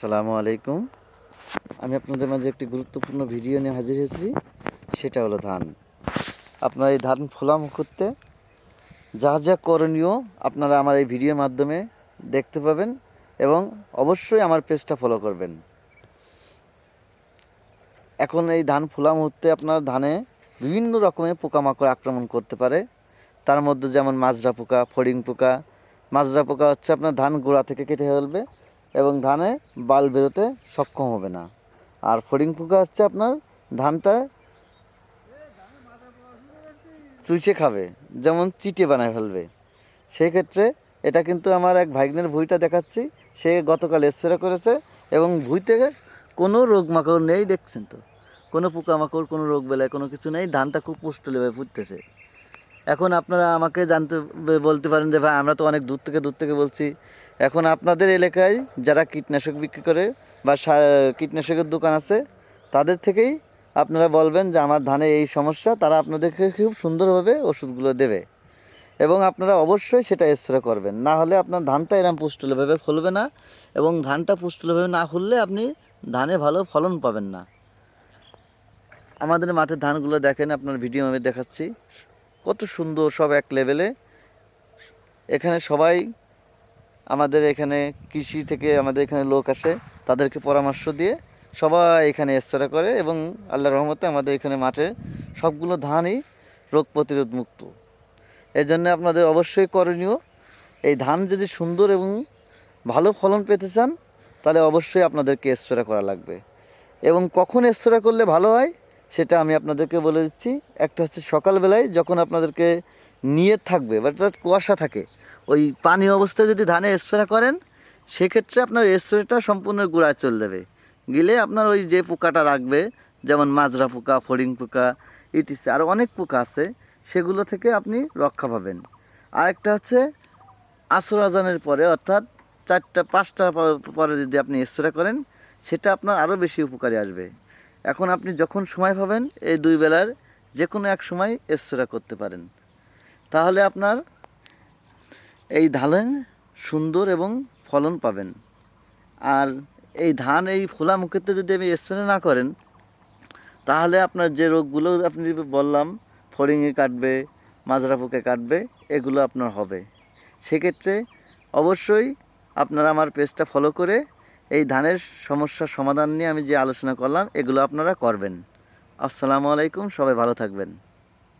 সালামু আলাইকুম। আমি আপনাদের মাঝে একটি গুরুত্বপূর্ণ ভিডিও নিয়ে হাজির হয়েছি, সেটা হলো ধান। আপনার এই ধান ফলাম করতে যা যা করণীয় আপনারা আমার এই ভিডিওর মাধ্যমে দেখতে পাবেন এবং অবশ্যই আমার পেজটা ফলো করবেন। এখন এই ধান ফোলা মুহূর্তে আপনার ধানে বিভিন্ন রকমের পোকামাকড় আক্রমণ করতে পারে। তার মধ্যে যেমন মাজরা পোকা, ফড়িং পোকা, মাজরা পোকা হচ্ছে আপনার ধান গোড়া থেকে কেটে ফেলবে। এবং ধানে বাল বেরোতে সক্ষম হবে না। আর ফড়িং পোকা হচ্ছে আপনার ধানটা চুষে খাবে, যেমন চিটে বানায় ফেলবে। সেই ক্ষেত্রে এটা কিন্তু আমার এক ভাগ্নের ভুঁইটা দেখাচ্ছি, সে গতকাল স্প্রে করেছে এবং ভুঁই থেকে কোনো রোগ মাকড় নেই, দেখছেন তো। কোনো পোকামাকড়, কোনো রোগ বেলায় কোনো কিছু নেই, ধানটা খুব পুষ্ট পুষ্টলেভাবে ফুটতেছে। এখন আপনারা আমাকে জানতে বলতে পারেন যে, ভাই, আমরা তো অনেক দূর থেকে দূর থেকে বলছি। এখন আপনাদের এলাকায় যারা কীটনাশক বিক্রি করে বা কীটনাশকের দোকান আছে, তাদের থেকেই আপনারা বলবেন যে, আমার ধানে এই সমস্যা। তারা আপনাদেরকে খুব সুন্দরভাবে ওষুধগুলো দেবে। এবং আপনারা অবশ্যই সেটা স্প্রে করবেন। না হলে আপনার ধানটা এরম পুষ্টলভাবে ফলবে না এবং ধানটা পুষ্টলভাবে না ফুললে আপনি ধানে ভালো ফলন পাবেন না। আমাদের মাঠের ধানগুলো দেখেন, আপনার ভিডিও আমি দেখাচ্ছি। কত সুন্দর সব এক লেভেলে এখানে সবাই আমাদের এখানে কৃষি থেকে আমাদের এখানে লোক আসে, তাদেরকে পরামর্শ দিয়ে সবাই এখানে স্প্রে করে এবং আল্লাহ রহমতে আমাদের এখানে মাঠে সবগুলো ধানই রোগ প্রতিরোধ মুক্ত। এই জন্য আপনাদের অবশ্যই করণীয়, এই ধান যদি সুন্দর এবং ভালো ফলন পেতে চান, তাহলে অবশ্যই আপনাদেরকে স্প্রে করা লাগবে। এবং কখন স্প্রে করলে ভালো হয়? সেটা আমি আপনাদেরকে বলে দিচ্ছি। একটা হচ্ছে সকালবেলায় যখন আপনাদেরকে নিয়ে থাকবে, বা কুয়াশা থাকে, ওই পানি অবস্থায় যদি ধানে স্প্রে করেন, সেক্ষেত্রে আপনার স্প্রেটা সম্পূর্ণ গোড়ায় চলে যাবে। গেলে আপনার ওই যে পোকাটা রাখবে, যেমন মাজরা পোকা, ফড়িং পোকা, ইটিসি আরও অনেক পোকা আছে, সেগুলো থেকে আপনি রক্ষা পাবেন। আরেকটা হচ্ছে আসর আজানের পরে, অর্থাৎ চারটা, পাঁচটা পরে যদি আপনি স্প্রে করেন, সেটা আপনার আরও বেশি উপকারী আসবে। এখন আপনি যখন সময় পাবেন, এই দুই বেলার যে কোনো এক সময় স্প্রে করতে পারেন। তাহলে আপনার এই ধানে সুন্দর এবং ফলন পাবেন। আর এই ধান, এই ফোলা মুখেতে যদি আপনি স্প্রে না করেন, তাহলে আপনার যে রোগগুলো আপনি বললাম ফড়িংয়ে কাটবে মাজরা পোকে কাটবে, এগুলো আপনার হবে। সেক্ষেত্রে অবশ্যই আপনারা আমার পেজটা ফলো করে এই ধানের সমস্যা সমাধান নিয়ে আমি যে আলোচনা করলাম, এগুলো আপনারা করবেন। আসসালামু আলাইকুম, সবাই ভালো থাকবেন।